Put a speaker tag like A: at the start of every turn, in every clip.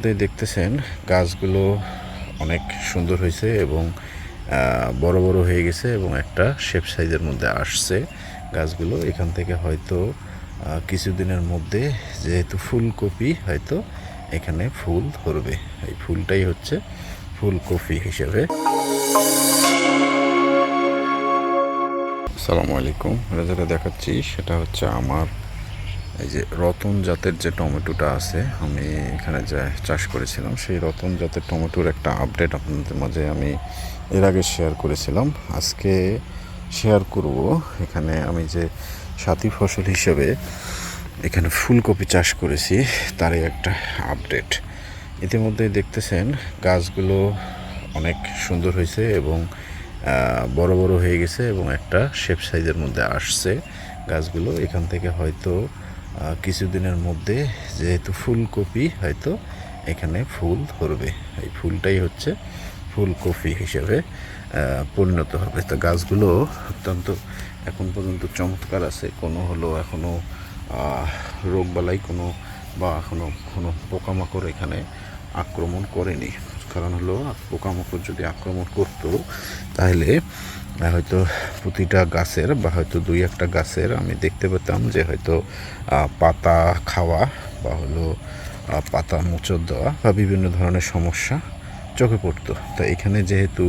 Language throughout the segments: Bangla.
A: ইতিমধ্যেই দেখতেছেন গাছগুলো অনেক সুন্দর হয়েছে এবং বড় বড় হয়ে গেছে এবং একটা শেপ সাইজের মধ্যে আসছে গাছগুলো। এখান থেকে হয়তো কিছুদিনের মধ্যে যেহেতু ফুলকপি হয়তো এখানে ফুল ধরবে। এই ফুলটাই হচ্ছে ফুলকপি হিসেবে। আসসালামু আলাইকুম। যেটা দেখাচ্ছি। সেটা হচ্ছে আমার এই যে রতন জাতের যে টমেটোটা আছে, আমি এখানে যা চাষ করেছিলাম, সেই রতন জাতের টমেটোর একটা আপডেট আপনাদের মাঝে আমি এর আগে শেয়ার করেছিলাম। আজকে শেয়ার করব। এখানে আমি যে সাথী ফসল হিসেবে এখানে ফুলকপি চাষ করেছি, তারই একটা আপডেট ইতিমধ্যেই দেখতেছেন, গাছগুলো অনেক সুন্দর হয়েছে এবং বড় বড় হয়ে গেছে এবং একটা শেপ সাইজের মধ্যে আসছে গাছগুলো। এখান থেকে হয়তো কিছুদিনের মধ্যে যেহেতু ফুলকপি হয়তো এখানে ফুল ধরবে। এই ফুলটাই হচ্ছে ফুলকপি হিসেবে পরিণত হবে। তো গাছগুলো অত্যন্ত এখন পর্যন্ত চমৎকার আছে। কোনো হলো এখনও রোগবালাই কোনো বা এখনও কোনো পোকামাকড় এখানে আক্রমণ করেনি। কারণ হলো পোকামাকড় যদি আক্রমণ করতো, তাহলে হয়তো প্রতিটা গাছের বা হয়তো দুই একটা গাছের আমি দেখতে পেতাম যে হয়তো পাতা খাওয়া বা হলো পাতা মোচড় দেওয়া বা বিভিন্ন ধরনের সমস্যা চোখে পড়তো। তা এখানে যেহেতু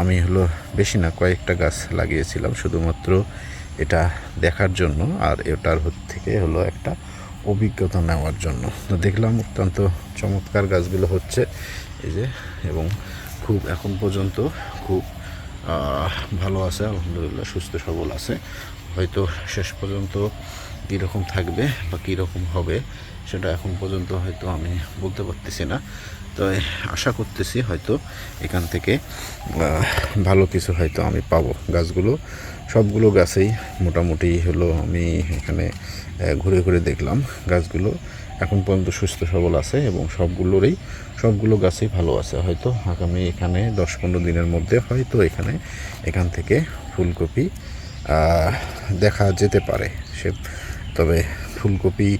A: আমি হলো বেশি না, কয়েকটা গাছ লাগিয়েছিলাম শুধুমাত্র এটা দেখার জন্য আর এটার থেকে হলো একটা অভিজ্ঞতা নেওয়ার জন্য। তো দেখলাম অত্যন্ত চমৎকার গাছগুলো হচ্ছে, এই যে, এবং খুব এখন পর্যন্ত খুব ভালো আছে, আলহামদুলিল্লাহ, সুস্থ, সবল আছে। হয়তো শেষ পর্যন্ত কীরকম থাকবে বা কীরকম হবে সেটা এখন পর্যন্ত হয়তো আমি বলতে পারতেছি না। তো আশা করতেছি হয়তো এখান থেকে ভালো কিছু হয়তো আমি পাবো। গাছগুলো, সবগুলো গাছেই মোটামুটি হলো আমি এখানে ঘুরে ঘুরে দেখলাম গাছগুলো। এখন পর্যন্ত সুস্থ, সবল আছে এবং সবগুলোরই, সবগুলো গাছই ভালো আছে। হয়তো আগামী এখানে দশ পনেরো দিনের মধ্যে হয়তো এখানে, এখান থেকে ফুলকপি দেখা যেতে পারে। সে তবে ফুলকপি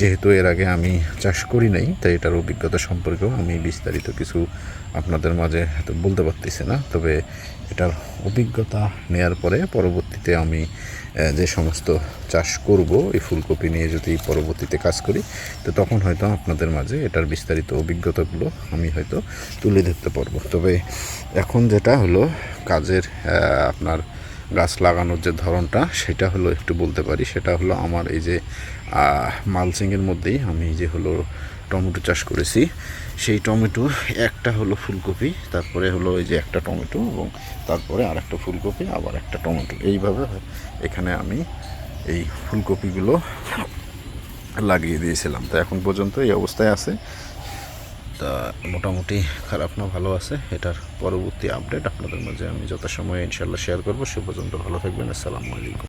A: যেহেতু এর আগে আমি চাষ করি নাই, তাই এটার অভিজ্ঞতা সম্পর্কেও আমি বিস্তারিত কিছু আপনাদের মাঝে হয়তো বলতে পারতেছি না। তবে এটার অভিজ্ঞতা নেয়ার পরে পরবর্তীতে আমি যে সমস্ত চাষ করব, এই ফুলকপি নিয়ে যদি পরবর্তীতে কাজ করি, তো তখন হয়তো আপনাদের মাঝে এটার বিস্তারিত অভিজ্ঞতাগুলো আমি হয়তো তুলে ধরতে পারব। তবে এখন যেটা হলো, কাজের আপনার গাছ লাগানোর যে ধরনটা, সেটা হলো একটু বলতে পারি। সেটা হলো আমার এই যে মালচিংয়ের মধ্যেই আমি যে হলো টমেটো চাষ করেছি, সেই টমেটো একটা হলো ফুলকপি, তারপরে হলো এই যে একটা টমেটো এবং তারপরে আর একটা ফুলকপি, আবার একটা টমেটো। এইভাবে এখানে আমি এই ফুলকপিগুলো লাগিয়ে দিয়েছিলাম। তো এখন পর্যন্ত এই অবস্থায় আছে। তা মোটামুটি খারাপ না, ভালো আছে। এটার পরবর্তী আপডেট আপনাদের মাঝে আমি যথাসময়ে ইনশাল্লাহ শেয়ার করব। সে পর্যন্ত ভালো থাকবেন। আসসালামু আলাইকুম।